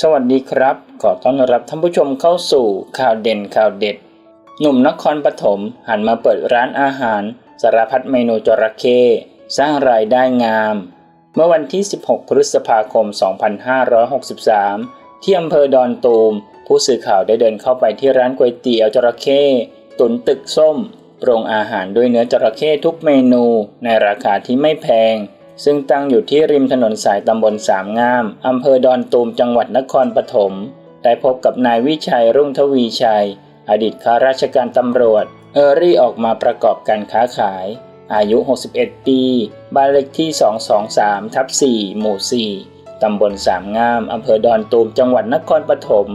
สวัสดีครับ ขอต้อนรับท่านผู้ชมเข้าสู่ข่าวเด่นข่าวเด็ด หนุ่มนครปฐมหันมาเปิดร้านอาหาร สารพัดเมนูจระเข้สร้างรายได้งาม เมื่อวันที่ 16 พฤษภาคม 2563 ที่อำเภอดอนตูม ผู้สื่อข่าวได้เดินเข้าไปที่ร้านก๋วยเตี๋ยวจระเข้ตุนตึกส้มปรุงอาหารด้วยเนื้อจระเข้ทุกเมนูในราคาที่ไม่แพง ซึ่งตั้งอยู่ที่ริมถนนสายตำบลสามงาม อำเภอดอนตูมจังหวัดนครปฐม ได้พบกับนายวิชัยรุ่งทวีชัย อดีตข้าราชการตำรวจ เออรี่ออกมาประกอบการค้าขาย อายุ 61 ปี บ้านเลขที่ 223 ทับ 4 หมู่ 4 ตำบลสามงาม อำเภอดอนตูมจังหวัดนครปฐม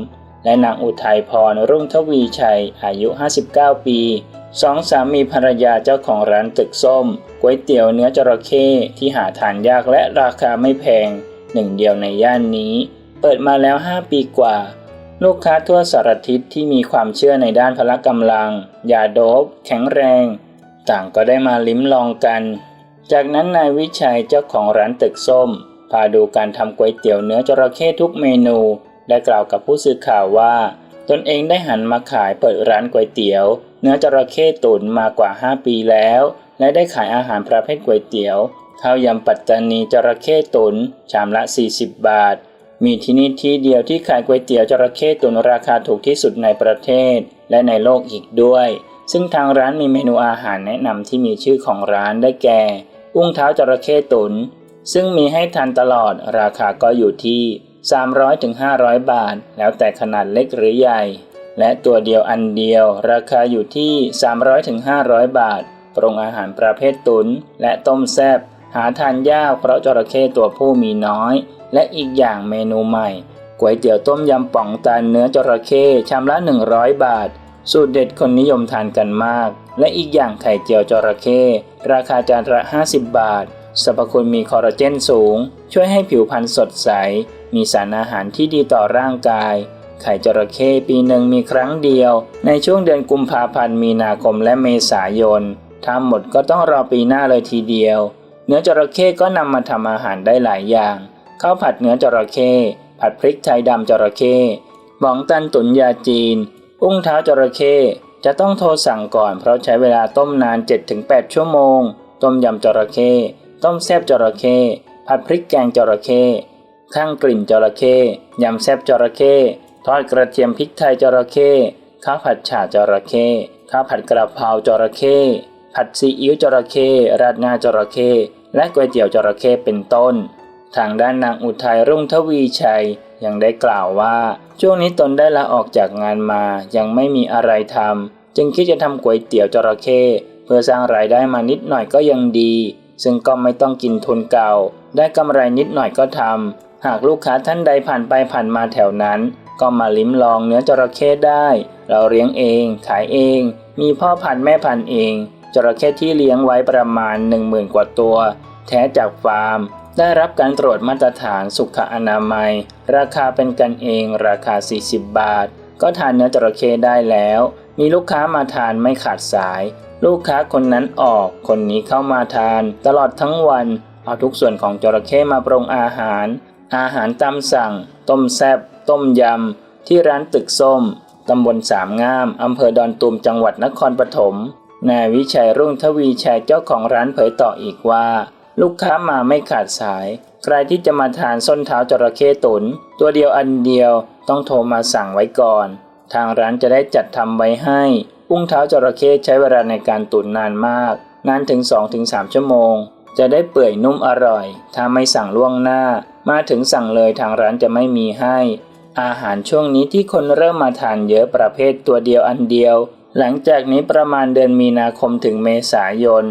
และนางอุทัยพรรุ่งทวีชัย อายุ 59 ปีสองสามีภรรยาเจ้าของร้านตึกส้มก๋วยเตี๋ยวเนื้อจระเข้ที่หาทานยากและราคาไม่แพง หนึ่งเดียวในย่านนี้ เปิดมาแล้ว 5 ปีกว่า ลูกค้าทั่วสารทิศที่มีความเชื่อในด้านพละกำลังยาโดบแข็งแรง ต่างก็ได้มาลิ้มลองกัน จากนั้นนายวิชัยเจ้าของร้านตึกส้ม พาดูการทำก๋วยเตี๋ยวเนื้อจระเข้ทุกเมนู ได้กล่าวกับผู้สื่อข่าวว่า ตนเองได้หันมาขายเปิดร้านก๋วยเตี๋ยว เนื้อจระเข้ตุ๋นมากว่า 5 ปีแล้ว และได้ขายอาหารประเภทก๋วยเตี๋ยวข้าวยำปัตตานีจระเข้ตุ๋นชามละ 40 บาท มีที่นี่ที่เดียวที่ขายก๋วยเตี๋ยวจระเข้ตุ๋นราคาถูกที่สุดในประเทศ และในโลกอีกด้วย ซึ่งทางร้านมีเมนูอาหารแนะนำที่มีชื่อของร้านได้แก่ อุ้งเท้าจระเข้ตุ๋นซึ่งมีให้ทานตลอดราคาก็อยู่ที่ 300-500 บาท แล้วแต่ขนาดเล็กหรือใหญ่ และตัวเดียวอันเดียว ราคาอยู่ที่ 300-500 บาท ปรุงอาหารประเภทตุน และต้มแซบหาทานยากเพราะจระเข้ตัวผู้มีน้อย และอีกอย่างเมนูใหม่ก๋วยเตี๋ยวต้มยำป่องตาลเนื้อจระเข้ชามละ 100 บาท สูตรเด็ดคนนิยมทานกันมาก และอีกอย่างไข่เจียวจระเข้ราคาจานละ 50 บาทสรรพคุณมีคอลลาเจนสูง ช่วยให้ผิวพรรณสดใส มีสารอาหารที่ดีต่อร่างกาย ไข่จระเข้ปีหนึ่งมีครั้งเดียว ในช่วงเดือนกุมภาพันธ์ มีนาคมและเมษายนทำหมดก็ต้องรอปีหน้าเลยทีเดียว เนื้อจระเข้ก็นำมาทำอาหารได้หลายอย่างข้าวผัดเนื้อจระเข้ผัดพริกไทยดำจระเข้หมองตันตุนยาจีน อุ้งเท้าจระเข้จะต้องโทรสั่งก่อนเพราะใช้เวลาต้มนาน 7-8 ชั่วโมง ต้มยำจระเข้ ต้มแซ่บจระเข้ ผัดพริกแกงจระเข้ ข้างกลิ่นจระเข้ยำแซบจระเข้ทอดกระเทียมพริกไทยจระเข้ข้าวผัดฉ่าจระเข้ข้าวผัดกระเพราจระเข้ผัดซีอิ๊วจระเข้ราดหน้าจระเข้และก๋วยเตี๋ยวจระเข้เป็นต้น ทางด้านนางอุทัยรุ่งทวีชัยยังได้กล่าวว่า ช่วงนี้ตนได้ลาออกจากงานมายังไม่มีอะไรทำจึงคิดจะทำก๋วยเตี๋ยวจระเข้เพื่อสร้างรายได้มานิดหน่อยก็ยังดี ซึ่งก็ไม่ต้องกินทุนเก่า ได้กำไรนิดหน่อยก็ทำ หากลูกค้าท่านใดผ่านไปผ่านมาแถวนั้น ก็มาลิ้มลองเนื้อจระเข้ได้ เราเลี้ยงเอง ขายเอง มีพ่อพันธุ์แม่พันธุ์เอง จระเข้ที่เลี้ยงไว้ประมาณ 10,000 กว่าตัว แท้จากฟาร์ม ได้รับการตรวจมาตรฐานสุขอนามัย ราคาเป็นกันเองราคา 40 บาท ก็ทานเนื้อจระเข้ได้แล้ว มีลูกค้ามาทานไม่ขาดสาย ลูกค้าคนนั้นออก คนนี้เข้ามาทาน ตลอดทั้งวันเอาทุกส่วนของจระเข้มาปรุงอาหาร อาหารตามสั่ง ต้มแซบต้มยำ ที่ร้านตึกส้ม ตำบลสามงาม อำเภอดอนตูมจังหวัดนครปฐม นายวิชัยรุ่งทวีชัยเจ้าของร้านเผยต่ออีกว่า ลูกค้ามาไม่ขาดสาย ใครที่จะมาทานส้นเท้าจระเข้ตุน ตัวเดียวอันเดียวต้องโทรมาสั่งไว้ก่อน ทางร้านจะได้จัดทำไว้ให้อุ้งเท้าจระเข้ใช้เวลาในการตุ๋นนานมาก นานถึง 2-3 ชั่วโมง จะได้เปื่อยนุ่มอร่อย ถ้าไม่สั่งล่วงหน้า มาถึงสั่งเลยทางร้านจะไม่มีให้ อาหารช่วงนี้ที่คนเริ่มมาทานเยอะประเภทตัวเดียวอันเดียว หลังจากนี้ประมาณเดือนมีนาคมถึงเมษายน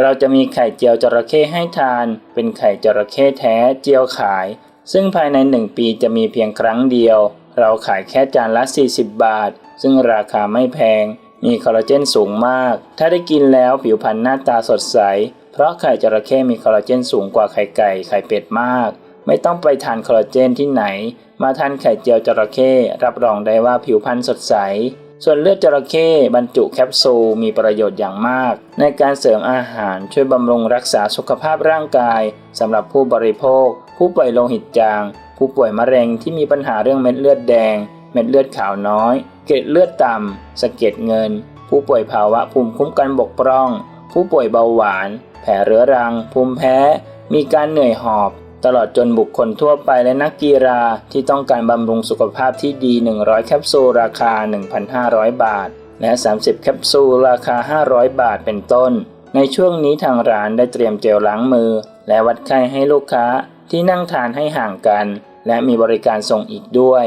เราจะมีไข่เจียวจระเข้ให้ทาน เป็นไข่จระเข้แท้เจียวขาย ซึ่งภายในหนึ่งปีจะมีเพียงครั้งเดียว เราขายแค่จานละ 40 บาท ซึ่งราคาไม่แพง มีคอลลาเจนสูงมาก ถ้าได้กินแล้วผิวพรรณหน้าตาสดใส เพราะไข่จระเข้มีคอลลาเจนสูงกว่าไข่ไก่ ไข่เป็ดมาก ไม่ต้องไปทานคอลลาเจนที่ไหน มาทานไข่เจียวจระเข้รับรองได้ว่าผิวพรรณสดใส ส่วนเลือดจระเข้บรรจุแคปซูลมีประโยชน์อย่างมาก ในการเสริมอาหารช่วยบำรุงรักษาสุขภาพร่างกายสำหรับผู้บริโภค ผู้ป่วยโลหิตจาง ผู้ป่วยมะเร็งที่มีปัญหาเรื่องเม็ดเลือดแดง ม็ดเลือดขาวน้อย เกล็ดเลือดต่ำสะเก็ดเงิน ผู้ป่วยภาวะภูมิคุ้มกันบกพร่อง ผู้ป่วยเบาหวาน แผลเรื้อรัง ภูมิแพ้ มีการเหนื่อยหอบ ตลอดจนบุคคลทั่วไปและนักกีฬาที่ต้องการบำรุงสุขภาพที่ดี 100 แคปซูลราคา 1,500 บาท และ 30 แคปซูลราคา 500 บาทเป็นต้น ในช่วงนี้ทางร้านได้เตรียมเจลล้างมือ และวัดไข้ให้ลูกค้าที่นั่งทานให้ห่างกัน และมีบริการส่งอีกด้วย